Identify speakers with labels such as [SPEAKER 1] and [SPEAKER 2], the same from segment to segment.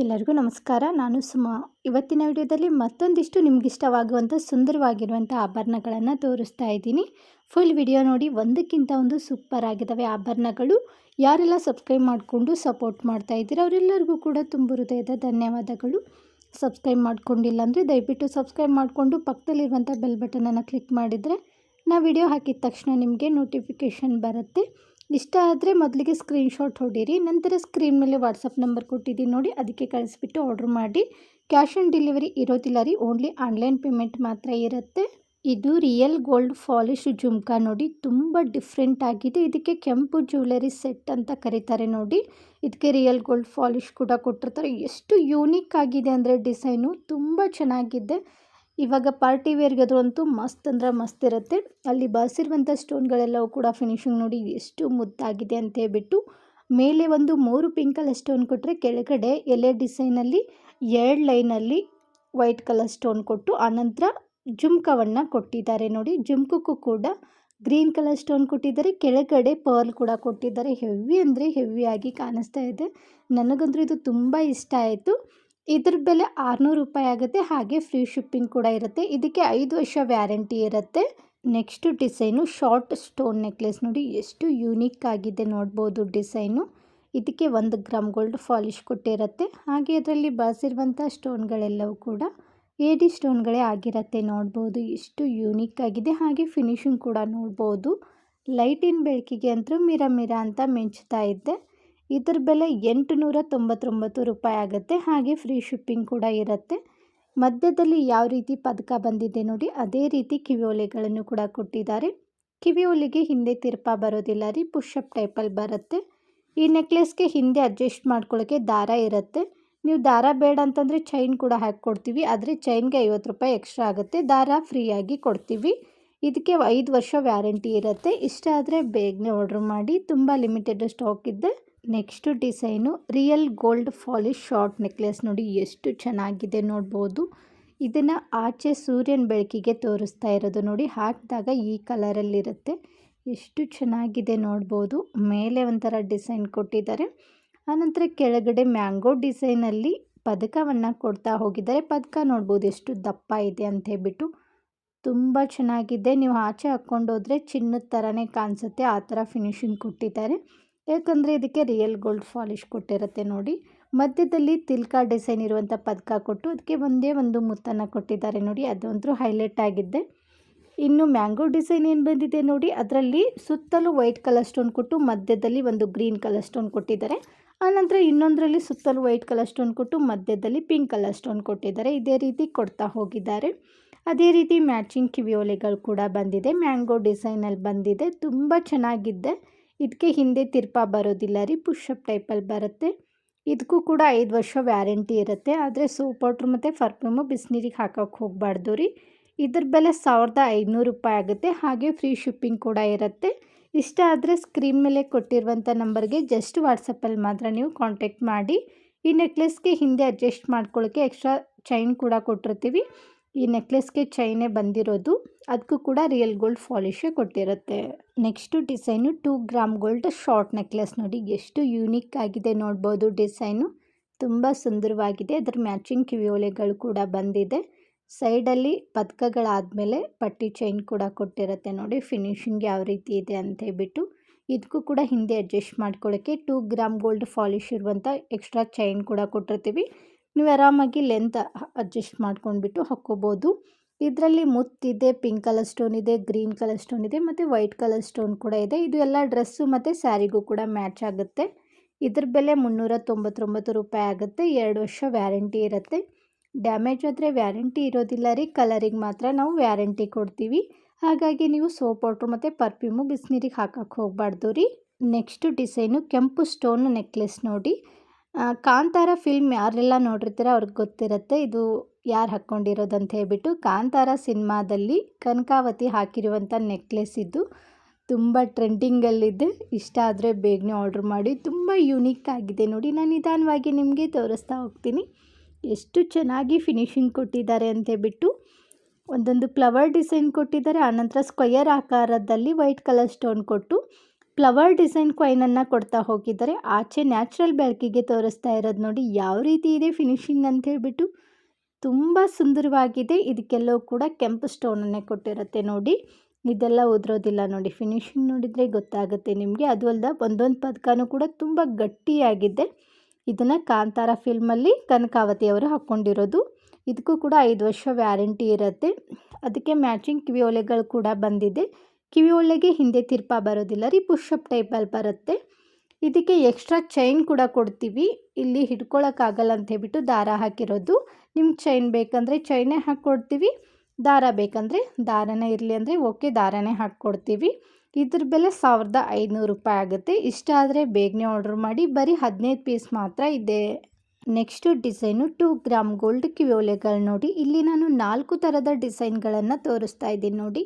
[SPEAKER 1] ಎಲ್ಲರಿಗೂ ನಮಸ್ಕಾರ. ನಾನು ಸುಮಾ. ಇವತ್ತಿನ ವಿಡಿಯೋದಲ್ಲಿ ಮತ್ತೊಂದಿಷ್ಟು ನಿಮಗಿಷ್ಟವಾಗುವಂಥ ಸುಂದರವಾಗಿರುವಂಥ ಆಭರಣಗಳನ್ನು ತೋರಿಸ್ತಾ ಇದ್ದೀನಿ. ಫುಲ್ ವಿಡಿಯೋ ನೋಡಿ, ಒಂದಕ್ಕಿಂತ ಒಂದು ಸೂಪರ್ ಆಗಿದ್ದಾವೆ ಆಭರಣಗಳು. ಯಾರೆಲ್ಲ ಸಬ್ಸ್ಕ್ರೈಬ್ ಮಾಡಿಕೊಂಡು ಸಪೋರ್ಟ್ ಮಾಡ್ತಾ ಇದ್ದೀರಾ, ಅವರೆಲ್ಲರಿಗೂ ಕೂಡ ತುಂಬ ಹೃದಯದ ಧನ್ಯವಾದಗಳು. ಸಬ್ಸ್ಕ್ರೈಬ್ ಮಾಡ್ಕೊಂಡಿಲ್ಲ ಅಂದರೆ ದಯವಿಟ್ಟು ಸಬ್ಸ್ಕ್ರೈಬ್ ಮಾಡಿಕೊಂಡು ಪಕ್ಕದಲ್ಲಿರುವಂಥ ಬೆಲ್ ಬಟನನ್ನು ಕ್ಲಿಕ್ ಮಾಡಿದರೆ, ನಾ ವಿಡಿಯೋ ಹಾಕಿದ ತಕ್ಷಣ ನಿಮಗೆ ನೋಟಿಫಿಕೇಷನ್ ಬರುತ್ತೆ. ಇಷ್ಟ ಆದರೆ ಮೊದಲಿಗೆ ಸ್ಕ್ರೀನ್ಶಾಟ್ ಹೊಡೀರಿ, ನಂತರ ಸ್ಕ್ರೀನ್ ಮೇಲೆ ವಾಟ್ಸಪ್ ನಂಬರ್ ಕೊಟ್ಟಿದ್ದೀನಿ ನೋಡಿ, ಅದಕ್ಕೆ ಕಳಿಸ್ಬಿಟ್ಟು ಆರ್ಡ್ರ್ ಮಾಡಿ. ಕ್ಯಾಶ್ ಆನ್ ಡೆಲಿವರಿ ಇರೋದಿಲ್ಲ ರೀ ಓನ್ಲಿ ಆನ್ಲೈನ್ ಪೇಮೆಂಟ್ ಮಾತ್ರ ಇರುತ್ತೆ. ಇದು ರಿಯಲ್ ಗೋಲ್ಡ್ ಫಾಲಿಶ್ ಜುಮ್ಕಾ ನೋಡಿ, ತುಂಬ ಡಿಫ್ರೆಂಟ್ ಆಗಿದೆ. ಇದಕ್ಕೆ ಕೆಂಪು ಜ್ಯುವೆಲರಿ ಸೆಟ್ ಅಂತ ಕರೀತಾರೆ ನೋಡಿ. ಇದಕ್ಕೆ ರಿಯಲ್ ಗೋಲ್ಡ್ ಫಾಲಿಶ್ ಕೂಡ ಕೊಟ್ಟಿರ್ತಾರೆ. ಎಷ್ಟು ಯೂನಿಕ್ ಆಗಿದೆ ಅಂದರೆ ಡಿಸೈನು ತುಂಬ ಚೆನ್ನಾಗಿದೆ. ಇವಾಗ ಪಾರ್ಟಿ ವೇರ್ಗದು ಅಂತೂ ಮಸ್ತ್ ಅಂದ್ರೆ ಮಸ್ತ್ ಇರುತ್ತೆ. ಅಲ್ಲಿ ಬಳಸಿರುವಂಥ ಸ್ಟೋನ್ಗಳೆಲ್ಲವೂ ಕೂಡ ಫಿನಿಶಿಂಗ್ ನೋಡಿ ಎಷ್ಟು ಮುದ್ದಾಗಿದೆ ಅಂತ ಹೇಳ್ಬಿಟ್ಟು ಮೇಲೆ ಒಂದು ಮೂರು ಪಿಂಕ್ ಕಲರ್ ಸ್ಟೋನ್ ಕೊಟ್ಟರೆ ಕೆಳಗಡೆ ಎಲೆ ಡಿಸೈನಲ್ಲಿ ಎರಡು ಲೈನಲ್ಲಿ ವೈಟ್ ಕಲರ್ ಸ್ಟೋನ್ ಕೊಟ್ಟು ಆನಂತರ ಜುಮ್ಕವನ್ನು ಕೊಟ್ಟಿದ್ದಾರೆ ನೋಡಿ. ಜುಮ್ಕಕ್ಕೂ ಕೂಡ ಗ್ರೀನ್ ಕಲರ್ ಸ್ಟೋನ್ ಕೊಟ್ಟಿದ್ದಾರೆ. ಕೆಳಗಡೆ ಪರ್ಲ್ ಕೂಡ ಕೊಟ್ಟಿದ್ದಾರೆ. ಹೆವಿ ಅಂದರೆ ಹೆವಿಯಾಗಿ ಕಾಣಿಸ್ತಾ ಇದೆ. ನನಗಂತೂ ಇದು ತುಂಬ ಇಷ್ಟ ಆಯಿತು. ಇದ್ರ ಬೆಲೆ ಆರುನೂರು ರೂಪಾಯಿ ಆಗುತ್ತೆ, ಹಾಗೆ ಫ್ರೀ ಶಿಪ್ಪಿಂಗ್ ಕೂಡ ಇರುತ್ತೆ. ಇದಕ್ಕೆ ಐದು ವರ್ಷ ವ್ಯಾರಂಟಿ ಇರುತ್ತೆ. Next design short stone necklace. ನೋಡಿ, ಎಷ್ಟು ಯೂನಿಕ್ ಆಗಿದೆ ನೋಡ್ಬೋದು ಡಿಸೈನು. ಇದಕ್ಕೆ ಒಂದು ಗ್ರಾಮ್ ಗೋಲ್ಡ್ ಫಾಲಿಶ್ ಕೊಟ್ಟಿರುತ್ತೆ. ಹಾಗೆ ಅದರಲ್ಲಿ ಬಳಸಿರುವಂಥ ಸ್ಟೋನ್ಗಳೆಲ್ಲವೂ ಕೂಡ ಎ ಡಿ ಸ್ಟೋನ್ಗಳೇ ಆಗಿರುತ್ತೆ ನೋಡ್ಬೋದು. ಎಷ್ಟು ಯೂನಿಕ್ ಆಗಿದೆ. ಹಾಗೆ ಫಿನಿಶಿಂಗ್ ಕೂಡ ನೋಡ್ಬೋದು. ಲೈಟಿನ ಬೆಳಕಿಗೆ ಅಂತೂ ಮಿರ ಮಿರ ಅಂತ ಮಿಂಚ್ತಾ ಇದ್ದೆ ಇದ್ರ ಬೆಲೆ ಎಂಟುನೂರ ತೊಂಬತ್ತೊಂಬತ್ತು ರೂಪಾಯಿ ಆಗುತ್ತೆ. ಹಾಗೆ ಫ್ರೀ ಶಿಪ್ಪಿಂಗ್ ಕೂಡ ಇರುತ್ತೆ. ಮಧ್ಯದಲ್ಲಿ ಯಾವ ರೀತಿ ಪದಕ ಬಂದಿದೆ ನೋಡಿ, ಅದೇ ರೀತಿ ಕಿವಿಯೋಲೆಗಳನ್ನು ಕೂಡ ಕೊಟ್ಟಿದ್ದಾರೆ. ಕಿವಿಯೋಲೆಗೆ ಹಿಂದೆ ತಿರ್ಪ ಬರೋದಿಲ್ಲ ರೀ ಪುಷಪ್ ಟೈಪಲ್ಲಿ ಬರುತ್ತೆ. ಈ ನೆಕ್ಲೆಸ್ಗೆ ಹಿಂದೆ ಅಡ್ಜಸ್ಟ್ ಮಾಡ್ಕೊಳ್ಳೋಕ್ಕೆ ದಾರ ಇರುತ್ತೆ. ನೀವು ದಾರ ಬೇಡ ಅಂತಂದರೆ ಚೈನ್ ಕೂಡ ಹಾಕ್ಕೊಡ್ತೀವಿ ಆದರೆ ಚೈನ್ಗೆ ಐವತ್ತು ರೂಪಾಯಿ ಎಕ್ಸ್ಟ್ರಾ ಆಗುತ್ತೆ. ದಾರ ಫ್ರೀಯಾಗಿ ಕೊಡ್ತೀವಿ. ಇದಕ್ಕೆ ಐದು ವರ್ಷ ವ್ಯಾರಂಟಿ ಇರುತ್ತೆ. ಇಷ್ಟ ಆದರೆ ಬೇಗನೆ ಆರ್ಡ್ರ್ ಮಾಡಿ. ತುಂಬ ಲಿಮಿಟೆಡ್ ಸ್ಟಾಕ್ ಇದೆ next design real gold polish short necklace ನೋಡಿ ಎಷ್ಟು ಚೆನ್ನಾಗಿದೆ ನೋಡ್ಬೋದು. ಇದನ್ನು ಆಚೆ ಸೂರ್ಯನ ಬೆಳಕಿಗೆ ತೋರಿಸ್ತಾ ಇರೋದು ನೋಡಿ, ಹಾಕಿದಾಗ ಈ ಕಲರಲ್ಲಿರುತ್ತೆ. ಎಷ್ಟು ಚೆನ್ನಾಗಿದೆ ನೋಡ್ಬೋದು. ಮೇಲೆ ಒಂಥರ ಡಿಸೈನ್ ಕೊಟ್ಟಿದ್ದಾರೆ. ಆನಂತರ ಕೆಳಗಡೆ ಮ್ಯಾಂಗೋ ಡಿಸೈನಲ್ಲಿ ಪದಕವನ್ನು ಕೊಡ್ತಾ ಹೋಗಿದ್ದಾರೆ. ಪದಕ ನೋಡ್ಬೋದು ಎಷ್ಟು ದಪ್ಪ ಇದೆ ಅಂತ ಹೇಳ್ಬಿಟ್ಟು. ತುಂಬ ಚೆನ್ನಾಗಿದೆ. ನೀವು ಆಚೆ ಹಾಕ್ಕೊಂಡೋದ್ರೆ ಚಿನ್ನದ ಥರನೇ ಕಾಣಿಸುತ್ತೆ. ಆ ಥರ ಫಿನಿಶಿಂಗ್ ಕೊಟ್ಟಿದ್ದಾರೆ. ಯಾಕಂದರೆ ಇದಕ್ಕೆ ರಿಯಲ್ ಗೋಲ್ಡ್ ಫಾಲಿಶ್ ಕೊಟ್ಟಿರುತ್ತೆ ನೋಡಿ. ಮಧ್ಯದಲ್ಲಿ ತಿಲ್ಕ ಡಿಸೈನ್ ಇರುವಂಥ ಪದಕ ಕೊಟ್ಟು ಅದಕ್ಕೆ ಒಂದೇ ಒಂದು ಮುತ್ತನ್ನು ಕೊಟ್ಟಿದ್ದಾರೆ ನೋಡಿ. ಅದಂತೂ ಹೈಲೈಟ್ ಆಗಿದ್ದೆ. ಇನ್ನು ಮ್ಯಾಂಗೋ ಡಿಸೈನ್ ಏನು ಬಂದಿದೆ ನೋಡಿ. ಅದರಲ್ಲಿ ಸುತ್ತಲೂ ವೈಟ್ ಕಲರ್ ಸ್ಟೋನ್ ಕೊಟ್ಟು ಮಧ್ಯದಲ್ಲಿ ಒಂದು ಗ್ರೀನ್ ಕಲರ್ ಸ್ಟೋನ್ ಕೊಟ್ಟಿದ್ದಾರೆ. ಆನಂತರ ಇನ್ನೊಂದರಲ್ಲಿ ಸುತ್ತಲೂ ವೈಟ್ ಕಲರ್ ಸ್ಟೋನ್ ಕೊಟ್ಟು ಮಧ್ಯದಲ್ಲಿ ಪಿಂಕ್ ಕಲರ್ ಸ್ಟೋನ್ ಕೊಟ್ಟಿದ್ದಾರೆ. ಇದೇ ರೀತಿ ಕೊಡ್ತಾ ಹೋಗಿದ್ದಾರೆ. ಅದೇ ರೀತಿ ಮ್ಯಾಚಿಂಗ್ ಕಿವಿಯೋಲೆಗಳು ಕೂಡ ಬಂದಿದೆ. ಮ್ಯಾಂಗೋ ಡಿಸೈನಲ್ಲಿ ಬಂದಿದೆ. ತುಂಬ ಚೆನ್ನಾಗಿದ್ದೆ. ಇದಕ್ಕೆ ಹಿಂದೆ ತಿರ್ಪ ಬರೋದಿಲ್ಲ ರೀ ಪುಷಪ್ ಟೈಪಲ್ಲಿ ಬರುತ್ತೆ. ಇದಕ್ಕೂ ಕೂಡ ಐದು ವರ್ಷ ವ್ಯಾರಂಟಿ ಇರುತ್ತೆ. ಆದರೆ ಸೋಪ್ ಪೌಡ್ರ್ ಮತ್ತು ಫರ್ಫ್ಯೂಮು ಬಿಸಿನೀರಿಗೆ ಹಾಕೋಕ್ಕೆ ಹೋಗಬಾರ್ದು ರೀ. ಇದ್ರ ಬೆಲೆ ಸಾವಿರದ ಐದುನೂರು ರೂಪಾಯಿ ಆಗುತ್ತೆ. ಹಾಗೆ ಫ್ರೀ ಶಿಪ್ಪಿಂಗ್ ಕೂಡ ಇರುತ್ತೆ. ಇಷ್ಟ ಆದರೆ ಸ್ಕ್ರೀನ್ ಮೇಲೆ ಕೊಟ್ಟಿರುವಂಥ ನಂಬರ್ಗೆ ಜಸ್ಟ್ ವಾಟ್ಸಪ್ಪಲ್ಲಿ ಮಾತ್ರ ನೀವು ಕಾಂಟ್ಯಾಕ್ಟ್ ಮಾಡಿ. ಈ ನೆಕ್ಲೆಸ್ಗೆ ಹಿಂದೆ ಅಡ್ಜಸ್ಟ್ ಮಾಡ್ಕೊಳ್ಳೋಕ್ಕೆ ಎಕ್ಸ್ಟ್ರಾ ಚೈನ್ ಕೂಡ ಕೊಟ್ಟಿರ್ತೀವಿ. ಈ ನೆಕ್ಲೆಸ್ಗೆ ಚೈನೇ ಬಂದಿರೋದು ಅದಕ್ಕೂ ಕೂಡ ರಿಯಲ್ ಗೋಲ್ಡ್ ಫಾಲಿಶೇ ಕೊಟ್ಟಿರುತ್ತೆ. Next design two gram gold short necklace ನೋಡಿ, ಎಷ್ಟು ಯೂನಿಕ್ ಆಗಿದೆ ನೋಡ್ಬೋದು ಡಿಸೈನು. ತುಂಬ ಸುಂದರವಾಗಿದೆ, ಅದರ ಮ್ಯಾಚಿಂಗ್ ಕಿವಿಯೋಲೆಗಳು ಕೂಡ ಬಂದಿದೆ. ಸೈಡಲ್ಲಿ ಪದಕಗಳಾದಮೇಲೆ ಪಟ್ಟಿ ಚೈನ್ ಕೂಡ ಕೊಟ್ಟಿರುತ್ತೆ ನೋಡಿ, ಫಿನಿಶಿಂಗ್ ಯಾವ ರೀತಿ ಇದೆ ಅಂತ ಹೇಳ್ಬಿಟ್ಟು. ಇದಕ್ಕೂ ಕೂಡ ಹಿಂದೆ ಅಡ್ಜಸ್ಟ್ ಮಾಡ್ಕೊಳ್ಳೋಕ್ಕೆ ಟೂ ಗ್ರಾಮ್ ಗೋಲ್ಡ್ ಫಾಲಿಶ್ ಇರುವಂಥ ಎಕ್ಸ್ಟ್ರಾ ಚೈನ್ ಕೂಡ ಕೊಟ್ಟಿರ್ತೀವಿ. ನೀವು ಆರಾಮಾಗಿ ಲೆಂತ್ ಅಡ್ಜಸ್ಟ್ ಮಾಡ್ಕೊಂಡ್ಬಿಟ್ಟು ಹಾಕ್ಕೋಬೋದು. ಇದರಲ್ಲಿ ಮುತ್ತಿದೆ ಪಿಂಕ್ ಕಲರ್ ಸ್ಟೋನ್ ಇದೆ ಗ್ರೀನ್ ಕಲರ್ ಸ್ಟೋನ್ ಇದೆ ಮತ್ತು ವೈಟ್ ಕಲರ್ ಸ್ಟೋನ್ ಕೂಡ ಇದೆ. ಇದು ಎಲ್ಲ ಡ್ರೆಸ್ಸು ಮತ್ತು ಸ್ಯಾರಿಗೂ ಕೂಡ ಮ್ಯಾಚ್ ಆಗುತ್ತೆ. ಇದ್ರ ಬೆಲೆ ಮುನ್ನೂರ ತೊಂಬತ್ತೊಂಬತ್ತು ರೂಪಾಯಿ ಆಗುತ್ತೆ. ಎರಡು ವರ್ಷ ವ್ಯಾರಂಟಿ ಇರುತ್ತೆ. ಡ್ಯಾಮೇಜ್ ಆದರೆ ವ್ಯಾರಂಟಿ ಇರೋದಿಲ್ಲ ರೀ. ಕಲರಿಗೆ ಮಾತ್ರ ನಾವು ವ್ಯಾರಂಟಿ ಕೊಡ್ತೀವಿ. ಹಾಗಾಗಿ ನೀವು ಸೋಪ್ ಪೌಡ್ರ್ ಮತ್ತು ಪರ್ಫ್ಯೂಮು ಬಿಸಿನೀರಿಗೆ ಹಾಕಕ್ಕೆ ಹೋಗ್ಬಾರ್ದು ರೀ. ನೆಕ್ಸ್ಟು ಡಿಸೈನು ಕೆಂಪು ಸ್ಟೋನ್ ನೆಕ್ಲೆಸ್ ನೋಡಿ. ಕಾಂತಾರ ಫಿಲ್ಮ್ ಯಾರೆಲ್ಲ ನೋಡಿರ್ತೀರ ಅವ್ರಿಗೆ ಗೊತ್ತಿರುತ್ತೆ. ಇದು ಯಾರು ಹಾಕ್ಕೊಂಡಿರೋದಂತ ಹೇಳ್ಬಿಟ್ಟು ಕಾಂತಾರ ಸಿನಿಮಾದಲ್ಲಿ ಕನಕಾವತಿ ಹಾಕಿರುವಂಥ ನೆಕ್ಲೆಸ್ ಇದು ತುಂಬ ಟ್ರೆಂಡಿಂಗಲ್ಲಿದೆ ಇಷ್ಟ ಆದರೆ ಬೇಗನೆ ಆರ್ಡ್ರ್ ಮಾಡಿ. ತುಂಬ ಯೂನಿಕ್ ಆಗಿದೆ ನೋಡಿ. ನಾನು ನಿಧಾನವಾಗಿ ನಿಮಗೆ ತೋರಿಸ್ತಾ ಹೋಗ್ತೀನಿ. ಎಷ್ಟು ಚೆನ್ನಾಗಿ ಫಿನಿಶಿಂಗ್ ಕೊಟ್ಟಿದ್ದಾರೆ ಅಂತ ಹೇಳ್ಬಿಟ್ಟು ಒಂದೊಂದು ಫ್ಲವರ್ ಡಿಸೈನ್ ಕೊಟ್ಟಿದ್ದಾರೆ. ಆನಂತರ ಸ್ಕ್ವಯರ್ ಆಕಾರದಲ್ಲಿ ವೈಟ್ ಕಲರ್ ಸ್ಟೋನ್ ಕೊಟ್ಟು ಫ್ಲವರ್ ಡಿಸೈನ್ ಕಾಯಿನನ್ನು ಕೊಡ್ತಾ ಹೋಗಿದ್ದಾರೆ. ಆಚೆ ನ್ಯಾಚುರಲ್ ಬೆಳಕಿಗೆ ತೋರಿಸ್ತಾ ಇರೋದು ನೋಡಿ ಯಾವ ರೀತಿ ಇದೆ ಫಿನಿಶಿಂಗ್ ಅಂತ ಹೇಳಿಬಿಟ್ಟು ತುಂಬ ಸುಂದರವಾಗಿದೆ. ಇದಕ್ಕೆಲ್ಲವೂ ಕೂಡ ಕೆಂಪು ಸ್ಟೋನನ್ನೇ ಕೊಟ್ಟಿರುತ್ತೆ ನೋಡಿ. ಇದೆಲ್ಲ ಉದುರೋದಿಲ್ಲ ನೋಡಿ. ಫಿನಿಶಿಂಗ್ ನೋಡಿದರೆ ಗೊತ್ತಾಗುತ್ತೆ ನಿಮಗೆ. ಅದು ಅಲ್ಲದೆ ಒಂದೊಂದು ಪದಕನೂ ಕೂಡ ತುಂಬ ಗಟ್ಟಿಯಾಗಿದೆ. ಇದನ್ನು ಕಾಂತಾರ ಫಿಲ್ಮಲ್ಲಿ ಕನಕಾವತಿ ಅವರು ಹಾಕ್ಕೊಂಡಿರೋದು. ಇದಕ್ಕೂ ಕೂಡ ಐದು ವರ್ಷ ವ್ಯಾರಂಟಿ ಇರುತ್ತೆ. ಅದಕ್ಕೆ ಮ್ಯಾಚಿಂಗ್ ಕಿವಿ ಓಲೆಗಳು ಕೂಡ ಬಂದಿದೆ. ಕಿವಿ ಒಳ್ಳೆಗೆ ಹಿಂದೆ ತಿರ್ಪ ಬರೋದಿಲ್ಲ ರೀ ಪುಷಪ್ ಟೈಪಲ್ಲಿ ಬರುತ್ತೆ. ಇದಕ್ಕೆ ಎಕ್ಸ್ಟ್ರಾ ಚೈನ್ ಕೂಡ ಕೊಡ್ತೀವಿ. ಇಲ್ಲಿ ಹಿಡ್ಕೊಳಕ್ಕಾಗಲ್ಲ ಅಂತ ಹೇಳ್ಬಿಟ್ಟು ದಾರ ಹಾಕಿರೋದು. ನಿಮ್ಗೆ ಚೈನ್ ಬೇಕಂದರೆ ಚೈನೇ ಹಾಕ್ಕೊಡ್ತೀವಿ ದಾರ ಬೇಕಂದರೆ ದಾರನೇ ಇರಲಿ ಅಂದರೆ ಓಕೆ ದಾರನೇ ಹಾಕ್ಕೊಡ್ತೀವಿ ಇದ್ರ ಬೆಲೆ ಸಾವಿರದ ಐದುನೂರು ರೂಪಾಯಿ ಆಗುತ್ತೆ. ಇಷ್ಟ ಆದರೆ ಬೇಗನೆ ಆರ್ಡ್ರ್ ಮಾಡಿ, ಬರೀ ಹದಿನೈದು ಪೀಸ್ ಮಾತ್ರ ಇದೆ. Next design two gram gold ಕಿವಿಯೋಲೆಗಳು ನೋಡಿ. ಇಲ್ಲಿ ನಾನು ನಾಲ್ಕು ಥರದ ಡಿಸೈನ್ಗಳನ್ನು ತೋರಿಸ್ತಾ ಇದ್ದೀನಿ ನೋಡಿ.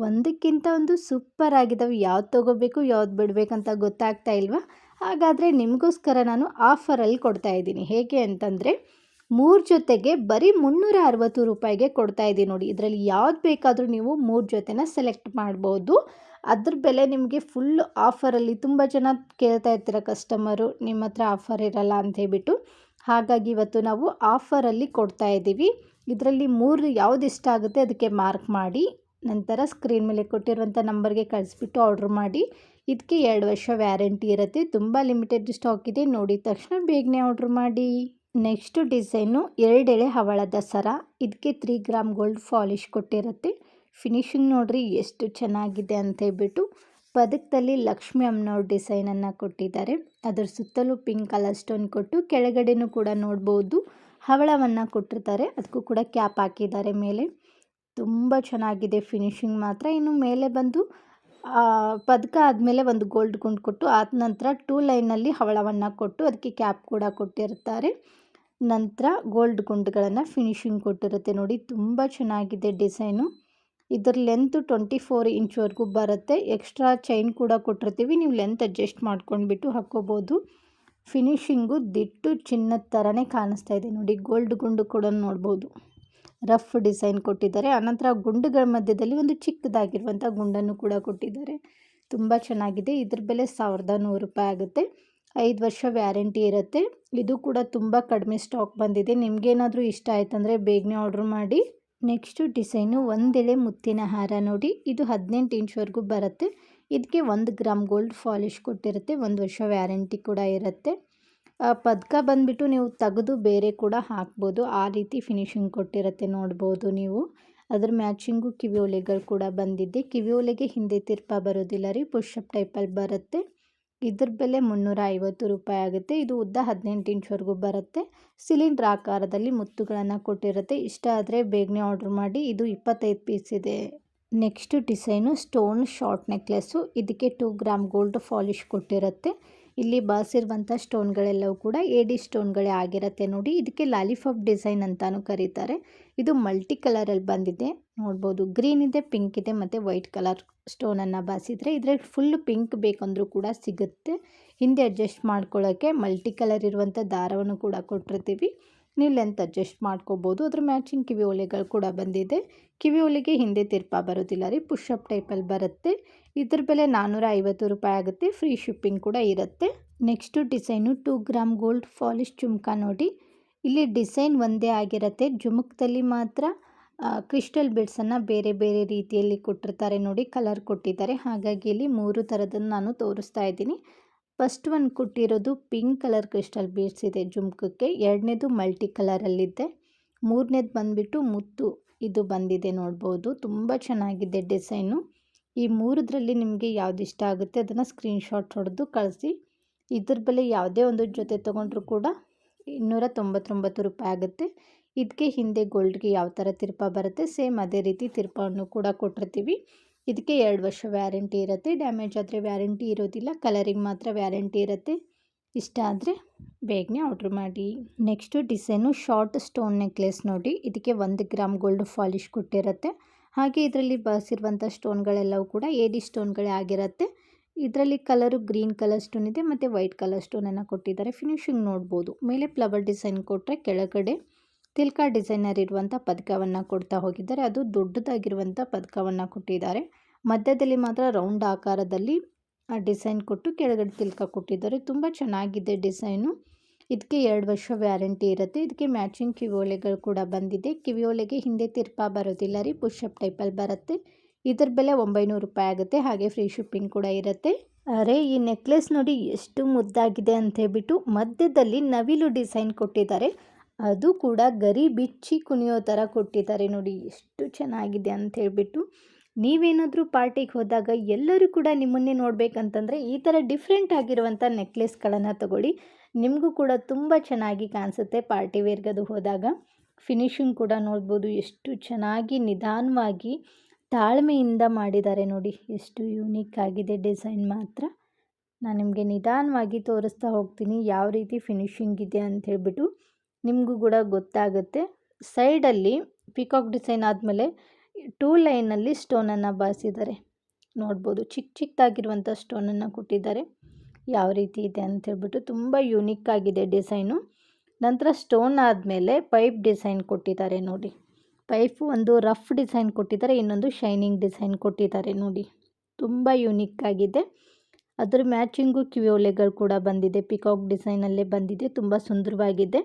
[SPEAKER 1] ಒಂದಕ್ಕಿಂತ ಒಂದು ಸೂಪರ್ ಆಗಿದ್ದಾವೆ ಯಾವ್ದು ತೊಗೋಬೇಕು, ಯಾವ್ದು ಬಿಡಬೇಕಂತ ಗೊತ್ತಾಗ್ತಾ ಇಲ್ವಾ? ಹಾಗಾದರೆ ನಿಮಗೋಸ್ಕರ ನಾನು ಆಫರಲ್ಲಿ ಕೊಡ್ತಾ ಇದ್ದೀನಿ. ಹೇಗೆ ಅಂತಂದರೆ, ಮೂರು ಜೊತೆಗೆ ಬರೀ ಮುನ್ನೂರ ಅರವತ್ತು ರೂಪಾಯಿಗೆ ಕೊಡ್ತಾ ಇದ್ದೀನಿ ನೋಡಿ. ಇದರಲ್ಲಿ ಯಾವ್ದು ಬೇಕಾದರೂ ನೀವು ಮೂರು ಜೊತೆನ ಸೆಲೆಕ್ಟ್ ಮಾಡ್ಬೋದು. ಅದ್ರ ಬೆಲೆ ನಿಮಗೆ ಫುಲ್ ಆಫರಲ್ಲಿ ತುಂಬ ಜನ ಕೇಳ್ತಾ ಇರ್ತೀರ ಕಸ್ಟಮರು ನಿಮ್ಮ ಹತ್ರ ಆಫರ್ ಇರಲ್ಲ ಅಂತ ಹೇಳ್ಬಿಟ್ಟು. ಹಾಗಾಗಿ ಇವತ್ತು ನಾವು ಆಫರಲ್ಲಿ ಕೊಡ್ತಾ ಇದ್ದೀವಿ. ಇದರಲ್ಲಿ ಮೂರು ಯಾವ್ದು ಇಷ್ಟ ಆಗುತ್ತೆ ಅದಕ್ಕೆ ಮಾರ್ಕ್ ಮಾಡಿ. ನಂತರ ಸ್ಕ್ರೀನ್ ಮೇಲೆ ಕೊಟ್ಟಿರುವಂಥ ನಂಬರ್ಗೆ ಕಳಿಸ್ಬಿಟ್ಟು ಆರ್ಡ್ರ್ ಮಾಡಿ. ಇದಕ್ಕೆ ಎರಡು ವರ್ಷ ವ್ಯಾರಂಟಿ ಇರುತ್ತೆ. ತುಂಬ ಲಿಮಿಟೆಡ್ ಸ್ಟಾಕ್ ಇದೆ. ನೋಡಿದ ತಕ್ಷಣ ಬೇಗನೆ ಆರ್ಡ್ರ್ ಮಾಡಿ. ನೆಕ್ಸ್ಟು ಡಿಸೈನು ಎರಡೆಳೆ ಹವಳ ದಸರಾ. ಇದಕ್ಕೆ ತ್ರೀ ಗ್ರಾಮ್ ಗೋಲ್ಡ್ ಫಾಲಿಶ್ ಕೊಟ್ಟಿರುತ್ತೆ. ಫಿನಿಶಿಂಗ್ ನೋಡ್ರಿ ಎಷ್ಟು ಚೆನ್ನಾಗಿದೆ ಅಂತ ಹೇಳ್ಬಿಟ್ಟು ಪದಕದಲ್ಲಿ ಲಕ್ಷ್ಮಿ ಅಮ್ಮನವ್ರ ಡಿಸೈನನ್ನು ಕೊಟ್ಟಿದ್ದಾರೆ. ಅದರ ಸುತ್ತಲೂ ಪಿಂಕ್ ಕಲರ್ ಸ್ಟೋನ್ ಕೊಟ್ಟು ಕೆಳಗಡೆನೂ ಕೂಡ ನೋಡ್ಬೋದು. ಹವಳವನ್ನು ಕೊಟ್ಟಿರ್ತಾರೆ. ಅದಕ್ಕೂ ಕೂಡ ಕ್ಯಾಪ್ ಹಾಕಿದ್ದಾರೆ ಮೇಲೆ. ತುಂಬ ಚೆನ್ನಾಗಿದೆ ಫಿನಿಶಿಂಗ್ ಮಾತ್ರ. ಇನ್ನು ಮೇಲೆ ಬಂದು ಪದಕ ಆದಮೇಲೆ ಒಂದು ಗೋಲ್ಡ್ ಗುಂಡು ಕೊಟ್ಟು, ಆದ ನಂತರ ಟೂ ಲೈನಲ್ಲಿ ಹವಳವನ್ನು ಕೊಟ್ಟು ಅದಕ್ಕೆ ಕ್ಯಾಪ್ ಕೂಡ ಕೊಟ್ಟಿರ್ತಾರೆ. ನಂತರ ಗೋಲ್ಡ್ ಗುಂಡುಗಳನ್ನು ಫಿನಿಶಿಂಗ್ ಕೊಟ್ಟಿರುತ್ತೆ ನೋಡಿ, ತುಂಬ ಚೆನ್ನಾಗಿದೆ ಡಿಸೈನು ಇದರ ಲೆಂತ್ ಟ್ವೆಂಟಿ ಫೋರ್ ಇಂಚ್ವರೆಗೂ ಬರುತ್ತೆ. ಎಕ್ಸ್ಟ್ರಾ ಚೈನ್ ಕೂಡ ಕೊಟ್ಟಿರ್ತೀವಿ. ನೀವು ಲೆಂತ್ ಅಡ್ಜಸ್ಟ್ ಮಾಡ್ಕೊಂಡ್ಬಿಟ್ಟು ಹಾಕ್ಕೋಬೋದು. ಫಿನಿಶಿಂಗು ದಿಟ್ಟು ಚಿನ್ನದ ಥರನೇ ಕಾಣಿಸ್ತಾ ಇದೆ ನೋಡಿ ಗೋಲ್ಡ್ ಗುಂಡು ಕೂಡ ನೋಡ್ಬೋದು. ರಫ್ ಡಿಸೈನ್ ಕೊಟ್ಟಿದ್ದಾರೆ. ಆನಂತರ ಗುಂಡುಗಳ ಮಧ್ಯದಲ್ಲಿ ಒಂದು ಚಿಕ್ಕದಾಗಿರುವಂಥ ಗುಂಡನ್ನು ಕೂಡ ಕೊಟ್ಟಿದ್ದಾರೆ. ತುಂಬ ಚೆನ್ನಾಗಿದೆ. ಇದ್ರ ಬೆಲೆ ಸಾವಿರದ ನೂರು ರೂಪಾಯಿ ಆಗುತ್ತೆ. ಐದು ವರ್ಷ ವ್ಯಾರಂಟಿ ಇರುತ್ತೆ. ಇದು ಕೂಡ ತುಂಬ ಕಡಿಮೆ ಸ್ಟಾಕ್ ಬಂದಿದೆ. ನಿಮಗೇನಾದರೂ ಇಷ್ಟ ಆಯ್ತಂದರೆ ಬೇಗನೆ ಆರ್ಡ್ರ್ ಮಾಡಿ. ನೆಕ್ಸ್ಟು ಡಿಸೈನು ಒಂದೆಳೆ ಮುತ್ತಿನ ಹಾರ ನೋಡಿ. ಇದು ಹದಿನೆಂಟು ಇಂಚ್ವರೆಗೂ ಬರುತ್ತೆ. ಇದಕ್ಕೆ ಒಂದು ಗ್ರಾಮ್ ಗೋಲ್ಡ್ ಫಾಲಿಶ್ ಕೊಟ್ಟಿರುತ್ತೆ. ಒಂದು ವರ್ಷ ವ್ಯಾರಂಟಿ ಕೂಡ ಇರುತ್ತೆ. ಪದಕ ಬಂದುಬಿಟ್ಟು ನೀವು ತೆಗೆದು ಬೇರೆ ಕೂಡ ಹಾಕ್ಬೋದು. ಆ ರೀತಿ ಫಿನಿಶಿಂಗ್ ಕೊಟ್ಟಿರುತ್ತೆ ನೋಡ್ಬೋದು ನೀವು. ಅದ್ರ ಮ್ಯಾಚಿಂಗು ಕಿವಿ ಒಲೆಗಳು ಕೂಡ ಬಂದಿದ್ದೆ ಕಿವಿ ಒಲೆಗೆ ಹಿಂದೆ ತಿರ್ಪ ಬರೋದಿಲ್ಲ ರೀ ಪುಷಪ್ ಟೈಪಲ್ಲಿ ಬರುತ್ತೆ. ಇದ್ರ ಬೆಲೆ ಮುನ್ನೂರ ಐವತ್ತು ರೂಪಾಯಿ ಆಗುತ್ತೆ. ಇದು ಉದ್ದ ಹದಿನೆಂಟು ಇಂಚ್ವರೆಗೂ ಬರುತ್ತೆ. ಸಿಲಿಂಡ್ರ್ ಆಕಾರದಲ್ಲಿ ಮುತ್ತುಗಳನ್ನು ಕೊಟ್ಟಿರುತ್ತೆ. ಇಷ್ಟ ಆದರೆ ಬೇಗನೆ ಆರ್ಡ್ರ್ ಮಾಡಿ. ಇದು ಇಪ್ಪತ್ತೈದು ಪೀಸ್ ಇದೆ. Next design stone short necklace ಇದಕ್ಕೆ ಟೂ ಗ್ರಾಮ್ ಗೋಲ್ಡ್ ಫಾಲಿಶ್ ಕೊಟ್ಟಿರುತ್ತೆ. ಇಲ್ಲಿ ಬಾಸಿರುವಂಥ ಸ್ಟೋನ್ಗಳೆಲ್ಲವೂ ಕೂಡ ಎ ಡಿ ಸ್ಟೋನ್ಗಳೇ ಆಗಿರುತ್ತೆ ನೋಡಿ. ಇದಕ್ಕೆ ಲಾಲಿಪಾಪ್ ಡಿಸೈನ್ ಅಂತಾನೂ ಕರೀತಾರೆ. ಇದು ಮಲ್ಟಿ ಕಲರಲ್ಲಿ ಬಂದಿದೆ. ನೋಡ್ಬೋದು ಗ್ರೀನ್ ಇದೆ, ಪಿಂಕ್ ಇದೆ ಮತ್ತು ವೈಟ್ ಕಲರ್ ಸ್ಟೋನನ್ನು ಬಾಸಿದರೆ ಇದ್ರಲ್ಲಿ ಫುಲ್ ಪಿಂಕ್ ಬೇಕಂದ್ರೂ ಕೂಡ ಸಿಗುತ್ತೆ. ಹಿಂದೆ ಅಡ್ಜಸ್ಟ್ ಮಾಡ್ಕೊಳ್ಳೋಕ್ಕೆ ಮಲ್ಟಿ ಕಲರ್ ಇರುವಂಥ ದಾರವನ್ನು ಕೂಡ ಕೊಟ್ಟಿರ್ತೀವಿ. ನೀವು ಲೆಂತ್ ಅಡ್ಜಸ್ಟ್ ಮಾಡ್ಕೋಬೋದು. ಅದ್ರ ಮ್ಯಾಚಿಂಗ್ ಕಿವಿ ಒಲೆಗಳು ಕೂಡ ಬಂದಿದೆ. ಕಿವಿ ಒಲೆಗೆ ಹಿಂದೆ ತಿರ್ಪ ಬರೋದಿಲ್ಲ ರೀ. ಪುಷಪ್ ಟೈಪಲ್ಲಿ ಬರುತ್ತೆ. ಇದ್ರ ಬೆಲೆ ನಾನ್ನೂರ ಐವತ್ತು ರೂಪಾಯಿ ಆಗುತ್ತೆ. ಫ್ರೀ ಶಿಪ್ಪಿಂಗ್ ಕೂಡ ಇರುತ್ತೆ. Next design two gram gold polish jhumka ನೋಡಿ. ಇಲ್ಲಿ ಡಿಸೈನ್ ಒಂದೇ ಆಗಿರುತ್ತೆ. ಜುಮುಕ್ದಲ್ಲಿ ಮಾತ್ರ ಕ್ರಿಸ್ಟಲ್ ಬಿಡ್ಸನ್ನು ಬೇರೆ ಬೇರೆ ರೀತಿಯಲ್ಲಿ ಕೊಟ್ಟಿರ್ತಾರೆ ನೋಡಿ. ಕಲರ್ ಕೊಟ್ಟಿದ್ದಾರೆ. ಹಾಗಾಗಿ ಇಲ್ಲಿ ಮೂರು ಥರದನ್ನು ನಾನು ತೋರಿಸ್ತಾ ಇದ್ದೀನಿ. ಫಸ್ಟ್ ಒಂದು ಕೊಟ್ಟಿರೋದು ಪಿಂಕ್ ಕಲರ್ ಕ್ರಿಸ್ಟಲ್ ಬೀಡ್ಸ್ ಇದೆ ಜುಮ್ಕಕ್ಕೆ. ಎರಡನೇದು ಮಲ್ಟಿ ಕಲರಲ್ಲಿದೆ. ಮೂರನೇದು ಬಂದುಬಿಟ್ಟು ಮುತ್ತು ಇದು ಬಂದಿದೆ ನೋಡ್ಬೋದು. ತುಂಬ ಚೆನ್ನಾಗಿದೆ ಡಿಸೈನು. ಈ ಮೂರದ್ರಲ್ಲಿ ನಿಮಗೆ ಯಾವ್ದು ಇಷ್ಟ ಆಗುತ್ತೆ ಅದನ್ನು ಸ್ಕ್ರೀನ್ಶಾಟ್ ಹೊಡೆದು ಕಳಿಸಿ. ಇದ್ರ ಬೆಲೆ ಯಾವುದೇ ಒಂದು ಜೊತೆ ತೊಗೊಂಡ್ರು ಕೂಡ ಇನ್ನೂರ ತೊಂಬತ್ತೊಂಬತ್ತು ರೂಪಾಯಿ ಆಗುತ್ತೆ. ಇದಕ್ಕೆ ಹಿಂದೆ ಗೋಲ್ಡ್ಗೆ ಯಾವ ಥರ ತಿರ್ಪ ಬರುತ್ತೆ ಸೇಮ್ ಅದೇ ರೀತಿ ತಿರ್ಪವನ್ನು ಕೂಡ ಕೊಟ್ಟಿರ್ತೀವಿ. ಇದಕ್ಕೆ ಎರಡು ವರ್ಷ ವ್ಯಾರಂಟಿ ಇರುತ್ತೆ. ಡ್ಯಾಮೇಜ್ ಆದರೆ ವ್ಯಾರಂಟಿ ಇರೋದಿಲ್ಲ. ಕಲರಿಂಗ್ ಮಾತ್ರ ವ್ಯಾರಂಟಿ ಇರುತ್ತೆ. ಇಷ್ಟ ಆದರೆ ಬೇಗನೆ ಆರ್ಡ್ರ್ ಮಾಡಿ. Next design short stone necklace ನೋಡಿ. ಇದಕ್ಕೆ ಒಂದು ಗ್ರಾಮ್ ಗೋಲ್ಡ್ ಫಾಲಿಶ್ ಕೊಟ್ಟಿರುತ್ತೆ. ಹಾಗೆ ಇದರಲ್ಲಿ ಬಳಸಿರುವಂಥ ಸ್ಟೋನ್ಗಳೆಲ್ಲವೂ ಕೂಡ ಎ ಡಿ ಸ್ಟೋನ್ಗಳೇ ಆಗಿರುತ್ತೆ. ಇದರಲ್ಲಿ ಕಲರು ಗ್ರೀನ್ ಕಲರ್ ಸ್ಟೋನ್ ಇದೆ, ಮತ್ತು ವೈಟ್ ಕಲರ್ ಸ್ಟೋನನ್ನು ಕೊಟ್ಟಿದ್ದಾರೆ. ಫಿನಿಶಿಂಗ್ ನೋಡ್ಬೋದು. ಮೇಲೆ ಫ್ಲವರ್ ಡಿಸೈನ್ ಕೊಟ್ಟರೆ ಕೆಳಗಡೆ ತಿಲ್ಕ ಡಿಸೈನರ್ ಇರುವಂಥ ಪದಕವನ್ನು ಕೊಡ್ತಾ ಹೋಗಿದ್ದಾರೆ. ಅದು ದೊಡ್ಡದಾಗಿರುವಂಥ ಪದಕವನ್ನು ಕೊಟ್ಟಿದ್ದಾರೆ. ಮಧ್ಯದಲ್ಲಿ ಮಾತ್ರ ರೌಂಡ್ ಆಕಾರದಲ್ಲಿ ಡಿಸೈನ್ ಕೊಟ್ಟು ಕೆಳಗಡೆ ತಿಲ್ಕ ಕೊಟ್ಟಿದ್ದಾರೆ. ತುಂಬ ಚೆನ್ನಾಗಿದೆ ಡಿಸೈನು. ಇದಕ್ಕೆ ಎರಡು ವರ್ಷ ವ್ಯಾರಂಟಿ ಇರುತ್ತೆ. ಇದಕ್ಕೆ ಮ್ಯಾಚಿಂಗ್ ಕಿವಿಯೋಲೆಗಳು ಕೂಡ ಬಂದಿದೆ. ಕಿವಿಯೋಲೆಗೆ ಹಿಂದೆ ತಿರ್ಪ ಬರೋದಿಲ್ಲ ರೀ ಪುಷಪ್ ಟೈಪಲ್ಲಿ ಬರುತ್ತೆ. ಇದ್ರ ಬೆಲೆ ಒಂಬೈನೂರು ರೂಪಾಯಿ ಆಗುತ್ತೆ. ಹಾಗೆ ಫ್ರೀ ಶಿಪ್ಪಿಂಗ್ ಕೂಡ ಇರುತ್ತೆ. ಅರೆ, ಈ ನೆಕ್ಲೆಸ್ ನೋಡಿ ಎಷ್ಟು ಮುದ್ದಾಗಿದೆ ಅಂತ ಹೇಳ್ಬಿಟ್ಟು ಮಧ್ಯದಲ್ಲಿ ನವಿಲು ಡಿಸೈನ್ ಕೊಟ್ಟಿದ್ದಾರೆ. ಅದು ಕೂಡ ಗರಿ ಬಿಚ್ಚಿ ಕುಣಿಯೋ ಥರ ಕೊಟ್ಟಿದ್ದಾರೆ ನೋಡಿ, ಎಷ್ಟು ಚೆನ್ನಾಗಿದೆ ಅಂತ ಹೇಳಿಬಿಟ್ಟು. ನೀವೇನಾದರೂ ಪಾರ್ಟಿಗೆ ಹೋದಾಗ ಎಲ್ಲರೂ ಕೂಡ ನಿಮ್ಮನ್ನೇ ನೋಡಬೇಕಂತಂದರೆ ಈ ಥರ ಡಿಫ್ರೆಂಟ್ ಆಗಿರುವಂಥ ನೆಕ್ಲೆಸ್ಗಳನ್ನು ತಗೊಳ್ಳಿ. ನಿಮಗೂ ಕೂಡ ತುಂಬ ಚೆನ್ನಾಗಿ ಕಾಣಿಸುತ್ತೆ ಪಾರ್ಟಿ ವೇರ್ಗದು ಹೋದಾಗ. ಫಿನಿಶಿಂಗ್ ಕೂಡ ನೋಡ್ಬೋದು, ಎಷ್ಟು ಚೆನ್ನಾಗಿ ನಿಧಾನವಾಗಿ ತಾಳ್ಮೆಯಿಂದ ಮಾಡಿದ್ದಾರೆ ನೋಡಿ. ಎಷ್ಟು ಯೂನಿಕ್ ಆಗಿದೆ ಡಿಸೈನ್ ಮಾತ್ರ. ನಾನು ನಿಮಗೆ ನಿಧಾನವಾಗಿ ತೋರಿಸ್ತಾ ಹೋಗ್ತೀನಿ, ಯಾವ ರೀತಿ ಫಿನಿಶಿಂಗ್ ಇದೆ ಅಂತ ಹೇಳ್ಬಿಟ್ಟು. ನಿಮಗೂ ಕೂಡ ಗೊತ್ತಾಗುತ್ತೆ. ಸೈಡಲ್ಲಿ ಪಿಕಾಕ್ ಡಿಸೈನ್ ಆದಮೇಲೆ ಟೂ ಲೈನಲ್ಲಿ ಸ್ಟೋನನ್ನು ಬಾರಿಸಿದ್ದಾರೆ. ನೋಡ್ಬೋದು ಚಿಕ್ಕ ಚಿಕ್ಕದಾಗಿರುವಂಥ ಸ್ಟೋನನ್ನು ಕೊಟ್ಟಿದ್ದಾರೆ. ಯಾವ ರೀತಿ ಇದೆ ಅಂತ ಹೇಳ್ಬಿಟ್ಟು ತುಂಬ ಯೂನಿಕ್ ಆಗಿದೆ ಡಿಸೈನು. ನಂತರ ಸ್ಟೋನ್ ಆದಮೇಲೆ ಪೈಪ್ ಡಿಸೈನ್ ಕೊಟ್ಟಿದ್ದಾರೆ ನೋಡಿ. ಪೈಪ್ ಒಂದು ರಫ್ ಡಿಸೈನ್ ಕೊಟ್ಟಿದ್ದಾರೆ, ಇನ್ನೊಂದು ಶೈನಿಂಗ್ ಡಿಸೈನ್ ಕೊಟ್ಟಿದ್ದಾರೆ ನೋಡಿ. ತುಂಬ ಯೂನಿಕ್ ಆಗಿದೆ. ಅದರ ಮ್ಯಾಚಿಂಗು ಕಿವಿಯೋಲೆಗಳು ಕೂಡ ಬಂದಿದೆ. ಪಿಕಾಕ್ ಡಿಸೈನಲ್ಲೇ ಬಂದಿದೆ. ತುಂಬ ಸುಂದರವಾಗಿದೆ.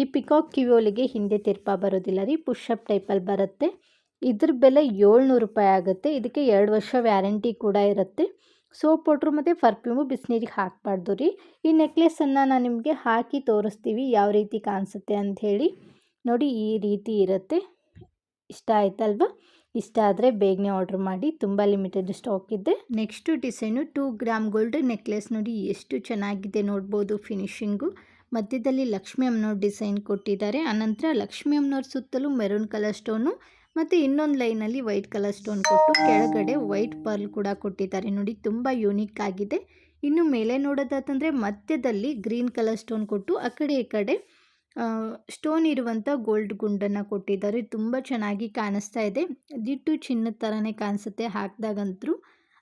[SPEAKER 1] ಈ ಪಿಕಾಕ್ ಕಿವಿಯೋಲಿಗೆ ಹಿಂದೆ ತಿರ್ಪ ಬರೋದಿಲ್ಲ ರೀ ಪುಷಪ್ ಟೈಪಲ್ಲಿ ಬರುತ್ತೆ. ಇದ್ರ ಬೆಲೆ ಏಳ್ನೂರು ರೂಪಾಯಿ ಆಗುತ್ತೆ. ಇದಕ್ಕೆ ಎರಡು ವರ್ಷ ವ್ಯಾರಂಟಿ ಕೂಡ ಇರುತ್ತೆ. ಸೋಪ್ ಪೌಡ್ರು ಮತ್ತು ಪರ್ಫ್ಯೂಮು ಬಿಸಿನೀರಿಗೆ ಹಾಕಬಾರ್ದು ರೀ. ಈ ನೆಕ್ಲೆಸನ್ನು ನಾನು ನಿಮಗೆ ಹಾಕಿ ತೋರಿಸ್ತೀವಿ ಯಾವ ರೀತಿ ಕಾಣಿಸುತ್ತೆ ಅಂಥೇಳಿ ನೋಡಿ ಈ ರೀತಿ ಇರುತ್ತೆ. ಇಷ್ಟ ಆಯ್ತಲ್ವ? ಇಷ್ಟ ಆದರೆ ಬೇಗನೆ ಆರ್ಡ್ರ್ ಮಾಡಿ. ತುಂಬ ಲಿಮಿಟೆಡ್ ಸ್ಟಾಕ್ ಇದೆ. Next design two gram gold necklace ನೋಡಿ ಎಷ್ಟು ಚೆನ್ನಾಗಿದೆ ನೋಡ್ಬೋದು ಫಿನಿಶಿಂಗು ಮಧ್ಯದಲ್ಲಿ ಲಕ್ಷ್ಮಿ ಅಮ್ಮನವ್ರ ಡಿಸೈನ್ ಕೊಟ್ಟಿದ್ದಾರೆ. ಆನಂತರ ಲಕ್ಷ್ಮಿ ಅಮ್ಮನವ್ರ ಸುತ್ತಲೂ ಮೆರೂನ್ ಕಲರ್ ಸ್ಟೋನು, ಮತ್ತು ಇನ್ನೊಂದು ಲೈನಲ್ಲಿ ವೈಟ್ ಕಲರ್ ಸ್ಟೋನ್ ಕೊಟ್ಟು ಕೆಳಗಡೆ ವೈಟ್ ಪರ್ಲ್ ಕೂಡ ಕೊಟ್ಟಿದ್ದಾರೆ. ನೋಡಿ, ತುಂಬ ಯೂನಿಕ್ ಆಗಿದೆ. ಇನ್ನು ಮೇಲೆ ನೋಡೋದಾತಂದರೆ ಮಧ್ಯದಲ್ಲಿ ಗ್ರೀನ್ ಕಲರ್ ಸ್ಟೋನ್ ಕೊಟ್ಟು ಆ ಕಡೆ ಈ ಕಡೆ ಸ್ಟೋನ್ ಇರುವಂಥ ಗೋಲ್ಡ್ ಗುಂಡನ್ನು ಕೊಟ್ಟಿದ್ದಾರೆ. ತುಂಬ ಚೆನ್ನಾಗಿ ಕಾಣಿಸ್ತಾ ಇದೆ. ದಿಟ್ಟು ಚಿನ್ನದ ಥರನೇ ಕಾಣಿಸುತ್ತೆ ಹಾಕಿದಾಗಂತರೂ.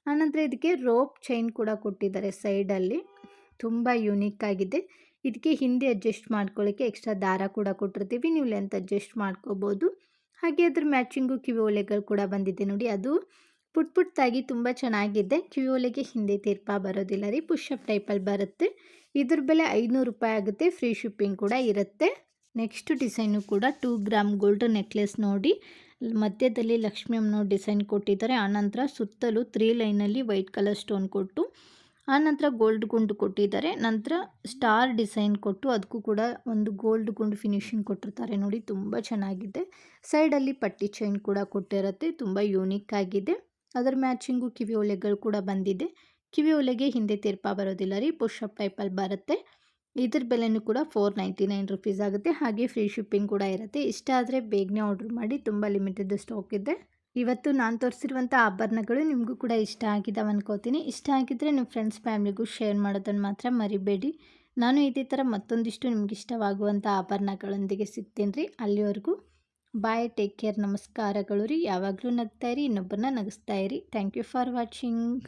[SPEAKER 1] ಆನಂತರ ಇದಕ್ಕೆ ರೋಪ್ ಚೈನ್ ಕೂಡ ಕೊಟ್ಟಿದ್ದಾರೆ ಸೈಡಲ್ಲಿ. ತುಂಬ ಯೂನಿಕ್ ಆಗಿದೆ. ಇದಕ್ಕೆ ಹಿಂದೆ ಅಡ್ಜಸ್ಟ್ ಮಾಡ್ಕೊಳ್ಳೋಕ್ಕೆ ಎಕ್ಸ್ಟ್ರಾ ದಾರ ಕೂಡ ಕೊಟ್ಟಿರ್ತೀವಿ, ನೀವು ಲೆಂತ್ ಅಡ್ಜಸ್ಟ್ ಮಾಡ್ಕೋಬೋದು. ಹಾಗೆ ಅದ್ರ ಮ್ಯಾಚಿಂಗು ಕಿವಿ ಓಲೆಗಳು ಕೂಡ ಬಂದಿದೆ ನೋಡಿ, ಅದು ಪುಟ್ ಪುಟ್ಟಾಗಿ ತುಂಬ ಚೆನ್ನಾಗಿದೆ. ಕಿವಿ ಓಲೆಗೆ ಹಿಂದೆ ತೀರ್ಪ ಬರೋದಿಲ್ಲ ರೀ ಪುಷಪ್ ಟೈಪಲ್ಲಿ ಬರುತ್ತೆ. ಇದ್ರ ಬೆಲೆ ಐನೂರು ರೂಪಾಯಿ ಆಗುತ್ತೆ ಫ್ರೀ ಶಿಪ್ಪಿಂಗ್ ಕೂಡ ಇರುತ್ತೆ. ನೆಕ್ಸ್ಟ್ ಡಿಸೈನು ಕೂಡ ಟೂ ಗ್ರಾಮ್ ಗೋಲ್ಡ್ ನೆಕ್ಲೆಸ್ ನೋಡಿ. ಮಧ್ಯದಲ್ಲಿ ಲಕ್ಷ್ಮಿ ಅಮ್ಮನೋ ಡಿಸೈನ್ ಕೊಟ್ಟಿದ್ದಾರೆ, ಆನಂತರ ಸುತ್ತಲೂ ತ್ರೀ ಲೈನಲ್ಲಿ ವೈಟ್ ಕಲರ್ ಸ್ಟೋನ್ ಕೊಟ್ಟು. ಆನಂತರ ಗೋಲ್ಡ್ ಗುಂಡು ಕೊಟ್ಟಿದ್ದಾರೆ. ನಂತರ ಸ್ಟಾರ್ ಡಿಸೈನ್ ಕೊಟ್ಟು ಅದಕ್ಕೂ ಕೂಡ ಒಂದು ಗೋಲ್ಡ್ ಗುಂಡು ಫಿನಿಶಿಂಗ್ ಕೊಟ್ಟಿರ್ತಾರೆ. ನೋಡಿ, ತುಂಬ ಚೆನ್ನಾಗಿದೆ. ಸೈಡಲ್ಲಿ ಪಟ್ಟಿ ಚೈನ್ ಕೂಡ ಕೊಟ್ಟಿರುತ್ತೆ. ತುಂಬ ಯೂನಿಕ್ ಆಗಿದೆ. ಅದರ ಮ್ಯಾಚಿಂಗು ಕಿವಿ ಒಲೆಗಳು ಕೂಡ ಬಂದಿದೆ. ಕಿವಿ ಒಲೆಗೆ ಹಿಂದೆ ತೀರ್ಪ ಬರೋದಿಲ್ಲ ರೀ ಪುಷಪ್ ಟೈಪಲ್ಲಿ ಬರುತ್ತೆ. ಇದ್ರ ಬೆಲೆನೂ ಕೂಡ ಫೋರ್ ನೈಂಟಿ ನೈನ್ ರುಪೀಸ್ ಆಗುತ್ತೆ. ಹಾಗೆ ಫ್ರೀ ಶಿಪ್ಪಿಂಗ್ ಕೂಡ ಇರುತ್ತೆ. ಇಷ್ಟ ಆದರೆ ಬೇಗನೆ ಆರ್ಡ್ರ್ ಮಾಡಿ. ತುಂಬ ಲಿಮಿಟೆಡ್ ಸ್ಟಾಕ್ ಇದೆ. ಇವತ್ತು ನಾನು ತೋರಿಸಿರುವಂಥ ಆಭರಣಗಳು ನಿಮಗೂ ಕೂಡ ಇಷ್ಟ ಆಗಿದ್ದಾವೆ ಅನ್ಕೋತೀನಿ. ಇಷ್ಟ ಆಗಿದ್ದರೆ ನಿಮ್ಮ ಫ್ರೆಂಡ್ಸ್ ಫ್ಯಾಮ್ಲಿಗೂ ಶೇರ್ ಮಾಡೋದನ್ನು ಮಾತ್ರ ಮರಿಬೇಡಿ. ನಾನು ಇದೇ ಥರ ಮತ್ತೊಂದಿಷ್ಟು ನಿಮ್ಗೆ ಇಷ್ಟವಾಗುವಂಥ ಆಭರಣಗಳೊಂದಿಗೆ ಸಿಗ್ತೀನಿ ರೀ ಅಲ್ಲಿವರೆಗೂ ಬಾಯ್ ಟೇಕ್ ಕೇರ್ ನಮಸ್ಕಾರಗಳು ರೀ. ಯಾವಾಗಲೂ ನಗ್ತಾಯಿರಿ ಇನ್ನೊಬ್ಬರನ್ನ ನಗಿಸ್ತಾ ಇರಿ. Thank you for watching